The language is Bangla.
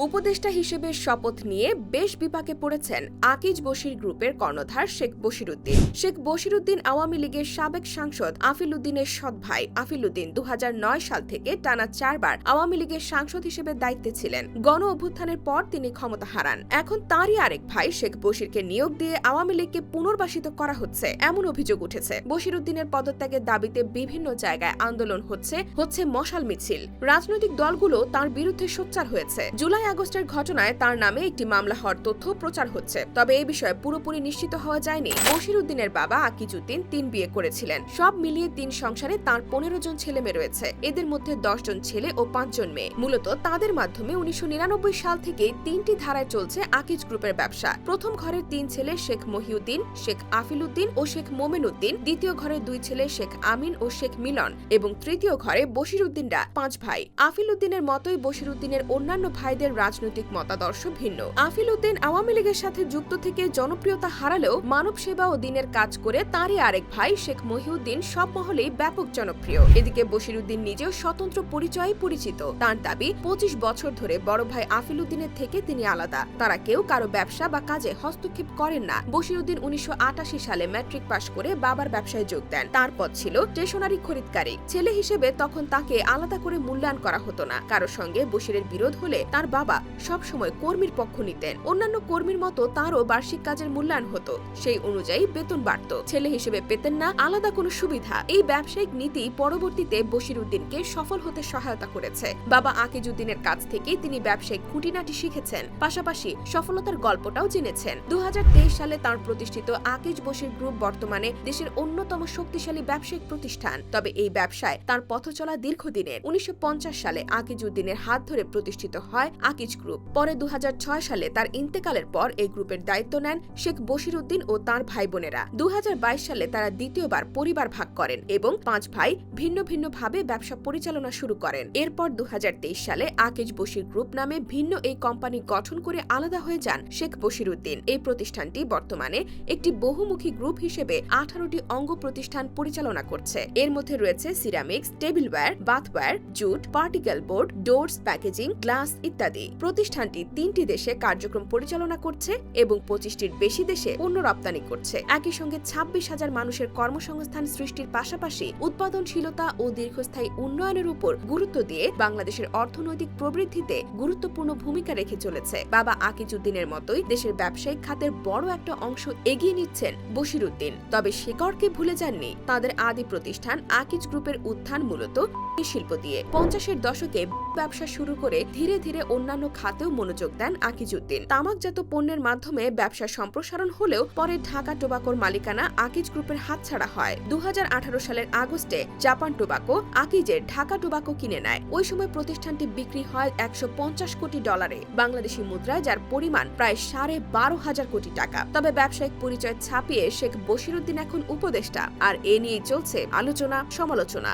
উপদেষ্টা হিসেবে শপথ নিয়ে বেশ বিপাকে পড়েছেন আকিজ বশির গ্রুপের কর্ণধার শেখ বশিরুদ্দিন। শেখ বশিরুদ্দিন আওয়ামী লীগের সাবেক সাংসদ আফিল উদ্দিনের সৎ ভাই। আফিল উদ্দিন দু সাল থেকে টানা চারবার আওয়ামী লীগের সাংসদ হিসেবে দায়িত্বে ছিলেন। গণ অভ্যুত্থানের পর তিনি ক্ষমতা হারান। এখন তারই আরেক ভাই শেখ বশিরকে নিয়োগ দিয়ে আওয়ামী লীগকে পুনর্বাসিত করা হচ্ছে, এমন অভিযোগ উঠেছে। বশিরুদ্দিনের পদত্যাগের দাবিতে বিভিন্ন জায়গায় আন্দোলন হচ্ছে হচ্ছে মশাল মিছিল। রাজনৈতিক দলগুলো তার বিরুদ্ধে সোচ্চার হয়েছে। জুলাই আগস্টের ঘটনায় তার নামে একটি মামলা হওয়ার তথ্য প্রচার হচ্ছে। তবে এই বিষয়ে পুরোপুরি নিশ্চিত হওয়া যায়নি। বশিরুদ্দিনের বাবা আকিজুদ্দিন তিন বিয়ে করেছিলেন। সব মিলিয়ে তিন সংসারে তার পনেরো জন ছেলে মেয়ে রয়েছে। এদের মধ্যে দশ জন ছেলে ও পাঁচজন মেয়ে। মূলত তাদের মাধ্যমে উনিশশো নিরানব্বই সাল থেকে তিনটি ধারায় চলছে আকিজ গ্রুপের ব্যবসা। প্রথম ঘরের তিন ছেলে শেখ মহিউদ্দিন, শেখ আফিল উদ্দিন ও শেখ মোমেন উদ্দিন দ্বিতীয় ঘরের দুই ছেলে শেখ আমিন ও শেখ মিলন এবং তৃতীয় ঘরে বশির উদ্দিনরা পাঁচ ভাই। আফিল উদ্দিনের মতোই বশির উদ্দিনের অন্যান্য ভাইদের রাজনৈতিক মতাদর্শ ভিন্ন। আফিল উদ্দিন আওয়ামী লীগের সাথে যুক্ত থেকে জনপ্রিয়তা হারালেও মানব সেবা ও দিনের কাজ করে তারই আরেক ভাই শেখ মহিউদ্দিন সব মহলেই ব্যাপক জনপ্রিয়। এদিকে বশির উদ্দিন নিজেও স্বতন্ত্র পরিচয়ে পরিচিত। তার দাবি, পঁচিশ বছর ধরে বড় ভাই আফিল উদ্দিনের থেকে তিনি আলাদা। তারা কেউ কারও ব্যবসা বা কাজে হস্তক্ষেপ করেন না। বশির উদ্দিন উনিশশো সালে ম্যাট্রিক পাশ করে বাবার ব্যবসায় যোগ দেন। তার পদ ছিল স্টেশনারি খরিদকারী। ছেলে হিসেবে তখন তাকে আলাদা করে মূল্যায়ন করা হতো না। কারও সঙ্গে বশিরের বিরোধ হলে তার বাবা সব সময় কর্মীর পক্ষ নিতেন। অন্যান্য কর্মীর মতো তারও বার্ষিক কাজের মূল্যায়ন হতো। সেই অনুযায়ী বেতন বাড়ত। ছেলে হিসেবে পেতেন না, আলাদা কোনো সুবিধা। এই ব্যবসায়িক নীতি পরবর্তীতে বশির উদ্দিনকে সফল হতে সহায়তা করেছে। বাবা আকিজউদ্দিনের কাছ থেকে তিনি ব্যবসায়িক খুঁটিনাটি শিখেছেন। পাশাপাশি সফলতার গল্পটাও জেনেছেন। দু হাজার তেইশ সালে তার প্রতিষ্ঠিত আকিজ বশির গ্রুপ বর্তমানে দেশের অন্যতম শক্তিশালী ব্যবসায়িক প্রতিষ্ঠান। তবে এই ব্যবসায় তার পথ চলা দীর্ঘদিনের। উনিশশো পঞ্চাশ সালে আকিজুদ্দিনের হাত ধরে প্রতিষ্ঠিত হয় আকিজ গ্রুপ। পরে দু হাজার ছয় সালে তার ইন্তেকালের পর এই গ্রুপের দায়িত্ব নেন শেখ বশির উদ্দিন ও তার ভাই বোনেরা দু হাজার বাইশ সালে তারা দ্বিতীয়বার পরিবার ভাগ করেন এবং পাঁচ ভাই ভিন্ন ভিন্ন ভাবে ব্যবসা পরিচালনা শুরু করেন। এরপর দু হাজার তেইশ সালে আকিজ বশির গ্রুপ নামে ভিন্ন এই কোম্পানি গঠন করে আলাদা হয়ে যান শেখ বশির উদ্দিন এই প্রতিষ্ঠানটি বর্তমানে একটি বহুমুখী গ্রুপ হিসেবে আঠারোটি অঙ্গ প্রতিষ্ঠান পরিচালনা করছে। এর মধ্যে রয়েছে ceramics, tableware, bathware, jute, particle board, doors, packaging, glass ইত্যাদি। প্রতিষ্ঠানটি তিনটি দেশে কার্যক্রম পরিচালনা করছে এবং পঁচিশটির বেশি দেশে পণ্য রপ্তানি করছে। একই সঙ্গে ছাব্বিশ হাজার মানুষের কর্মসংস্থান সৃষ্টির পাশাপাশি উৎপাদনশীলতা ও দীর্ঘস্থায়ী উন্নয়নের উপর গুরুত্ব দিয়ে বাংলাদেশের অর্থনৈতিক প্রবৃদ্ধিতে গুরুত্বপূর্ণ ভূমিকা রেখে চলেছে। বাবা আকিজউদ্দিনের মতোই দেশের ব্যবসায়িক খাতের বড় একটা অংশ এগিয়ে নিচ্ছেন বশির উদ্দিন তবে শেকড়কে ভুলে যাননি তাদের আদি প্রতিষ্ঠান আকিজ গ্রুপের উত্থান মূলত শিল্প দিয়ে। পঞ্চাশের দশকে ব্যবসা শুরু করে ধীরে ধীরে অন্যান্য খাতেও মনোযোগ দেন আকিজউদ্দিন। তামাকজাত পণ্যের মাধ্যমে ব্যবসা সম্প্রসারণ হলেও পরে ঢাকা টোবাকোর মালিকানা আকিজ গ্রুপের হাতছাড়া হয়। দুহাজার আঠারো সালের আগস্টে জাপান টোবাকো আকিজের ঢাকা টোবাকো কিনে নেয়। ওই সময় প্রতিষ্ঠানটি বিক্রি হয় একশো পঞ্চাশ কোটি ডলারে। বাংলাদেশি মুদ্রায় যার পরিমাণ প্রায় সাড়ে বারো হাজার কোটি টাকা। তবে ব্যবসায়িক পরিচয় ছাপিয়ে শেখ বশিরুদ্দিন এখন উপদেষ্টা। আর এ নিয়েই চলছে আলোচনা সমালোচনা